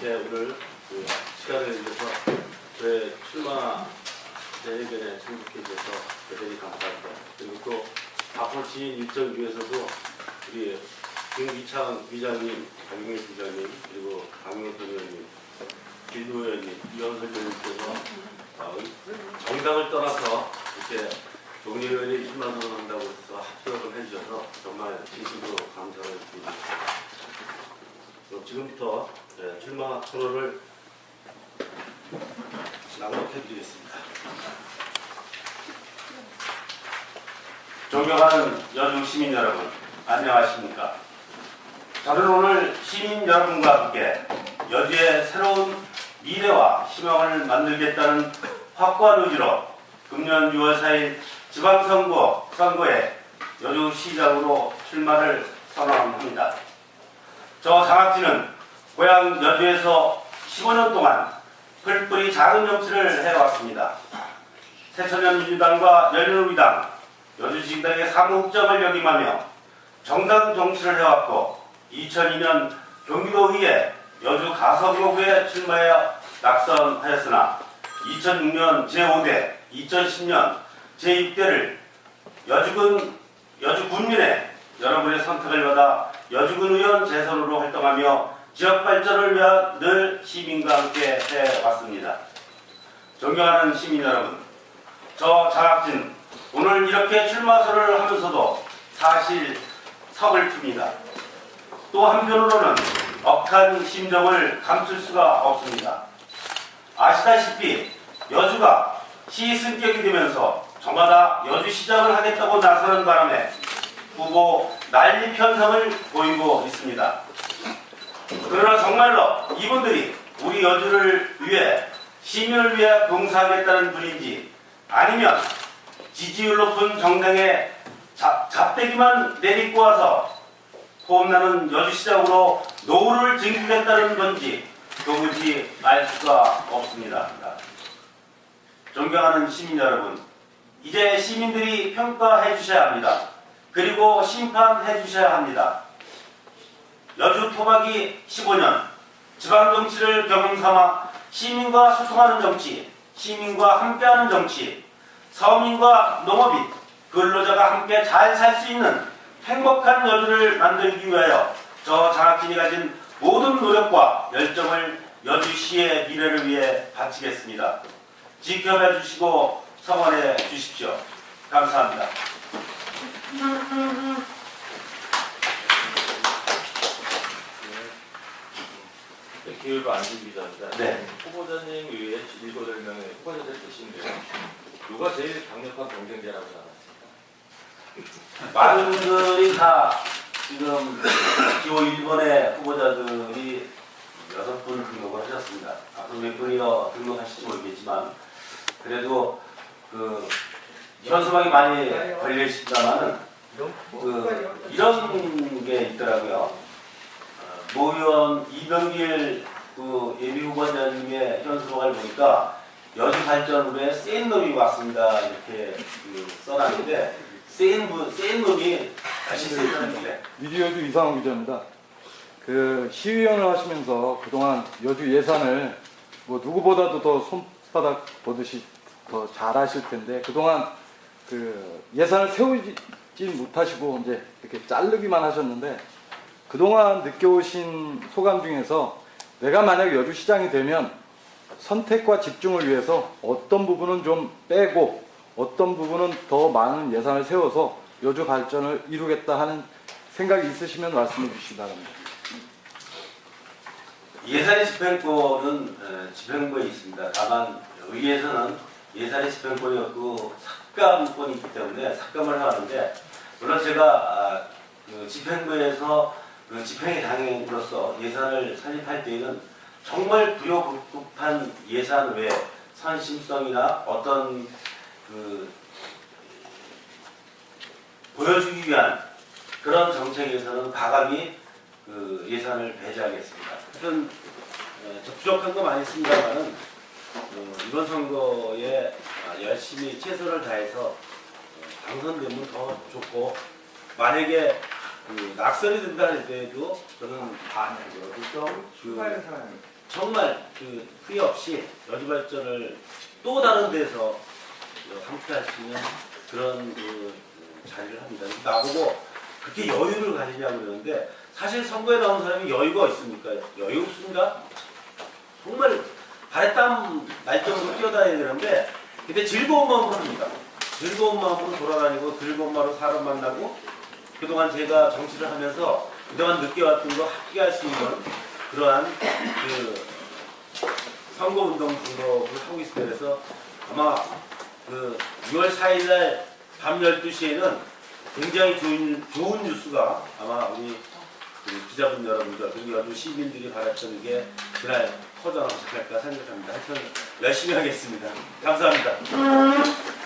이렇게 오늘 그 시간을 내서 저의 출마 대회견에 참석해 주셔서 대단히 감사합니다. 그리고 또 앞으로 지인 일정 중에서도 우리 김기창 위장님, 박용일 부장님, 그리고 강용호 의원님, 김도 의원님, 이현석 의원님께서 어, 정당을 떠나서 이렇게 종례회에 출마선을 한다고 해서 합격을 해주셔서 정말 진심으로 감사를 드립니다. 지금부터 네, 출마 선언을 낭독해드리겠습니다. 존경하는 여주 시민 여러분, 안녕하십니까? 저는 오늘 시민 여러분과 함께 여주의 새로운 미래와 희망을 만들겠다는 확고한 의지로 금년 6월 4일 지방선거 선거에 여주시장으로 출마를 선언합니다. 저 장학진은 고향 여주에서 15년 동안 풀뿌리 작은 정치를 해왔습니다. 새천년 민주당과 열린우리당, 여주시당의 사무국장을 역임하며 정당 정치를 해왔고 2002년 경기도의회 여주 가서구에 출마해 낙선하였으나 2006년 제5대, 2010년 제6대를 여주군 여주 군민의 여러분의 선택을 받아 여주군 의원 재선으로 활동하며 지역 발전을 위한 늘 시민과 함께 해왔습니다. 존경하는 시민 여러분, 저 장학진 오늘 이렇게 출마설을 하면서도 사실 서글픕니다. 또 한편으로는 억한 심정을 감출 수가 없습니다. 아시다시피 여주가 시승격이 되면서 저마다 여주시장을 하겠다고 나서는 바람에 후보 난리 편성을 보이고 있습니다. 그러나 정말로 이분들이 우리 여주를 위해 시민을 위해 봉사하겠다는 분인지 아니면 지지율 높은 정당에 잡, 잡대기만 내딛고 와서 폼나는 여주시장으로 노후를 즐기겠다는 건지 도무지 알 수가 없습니다. 존경하는 시민 여러분, 이제 시민들이 평가해 주셔야 합니다. 그리고 심판해 주셔야 합니다. 여주 토박이 15년 지방 정치를 경험 삼아 시민과 소통하는 정치, 시민과 함께하는 정치, 서민과 농업인, 근로자가 함께 잘 살 수 있는 행복한 여주를 만들기 위하여 저 장학진이 가진 모든 노력과 열정을 여주시의 미래를 위해 바치겠습니다. 지켜봐 주시고 성원해 주십시오. 감사합니다. 기회가 안 주기자 네. 후보자님 외에 일곱 여덟 명의 후보자들 계신데요. 누가 제일 강력한 경쟁자라고 생각하세요? 많은 분들이 다 지금 기호 1번의 후보자들이 여섯 분 등록을 하셨습니다. 앞으로 몇 분이 더 등록하실지 모르겠지만 그래도 그 현수막이 많이 걸려 있습니다만은 그 이런 게 있더라고요. 어, 모 의원 이병길 그 예비 후보자님의 현수막을 보니까 여주 발전 후에 센 놈이 왔습니다 이렇게 그 써놨는데 센 분, 센 놈이 다시 센 미디어주 이상호 기자입니다. 그 시의원을 하시면서 그동안 여주 예산을 뭐 누구보다도 더 손바닥 보듯이 더 잘하실 텐데 그동안 그 예산을 세우지 못하시고 이제 이렇게 자르기만 하셨는데 그동안 느껴오신 소감 중에서 내가 만약 여주시장이 되면 선택과 집중을 위해서 어떤 부분은 좀 빼고 어떤 부분은 더 많은 예산을 세워서 여주 발전을 이루겠다 하는 생각이 있으시면 말씀해 주시기 바랍니다. 예산의 집행권은 어, 집행부에 있습니다. 다만 의회에서는 예산의 집행권이 없고 삭감권이 있기 때문에 삭감을 해왔는데 물론 제가 아, 그 집행부에서 그 집행의 당행으로서 예산을 살립할 때에는 정말 부요급한 예산 외에 선심성이나 어떤 그 보여주기 위한 그런 정책에서는 과감히 그 예산을 배제하겠습니다. 하여튼 어, 저 부족한 거 많이 있습니다만은 어, 이번 선거에 아, 열심히 최선을 다해서 어, 당선되면 더 좋고 만약에 그 낙선이 된다 할 때에도 저는 반대로 좀 그, 정말 그 후회 없이 여주 발전을 또 다른 데서 함께 할 수 있는 그런 그 자리를 합니다. 나보고 그렇게 여유를 가지냐고 그러는데 사실 선거에 나온 사람이 여유가 있습니까? 여유 없습니다. 정말 발에땀 날 정도로 뛰어다녀야 되는데 근데 즐거운 마음으로 합니다. 즐거운 마음으로 돌아다니고 즐거운 마음으로 사람 만나고 그동안 제가 정치를 하면서 그동안 느껴왔던 거 합기할 수 있는 그러한 그 선거운동 등록을 하고 있을 때라서 아마 그 6월 4일 날 밤 12시에는 굉장히 좋은, 좋은 뉴스가 아마 우리 그 기자분 여러분들 그리고 여주 시민들이 바랐던 게 그날 터져나오지 않을까 생각합니다. 하여튼 열심히 하겠습니다. 감사합니다.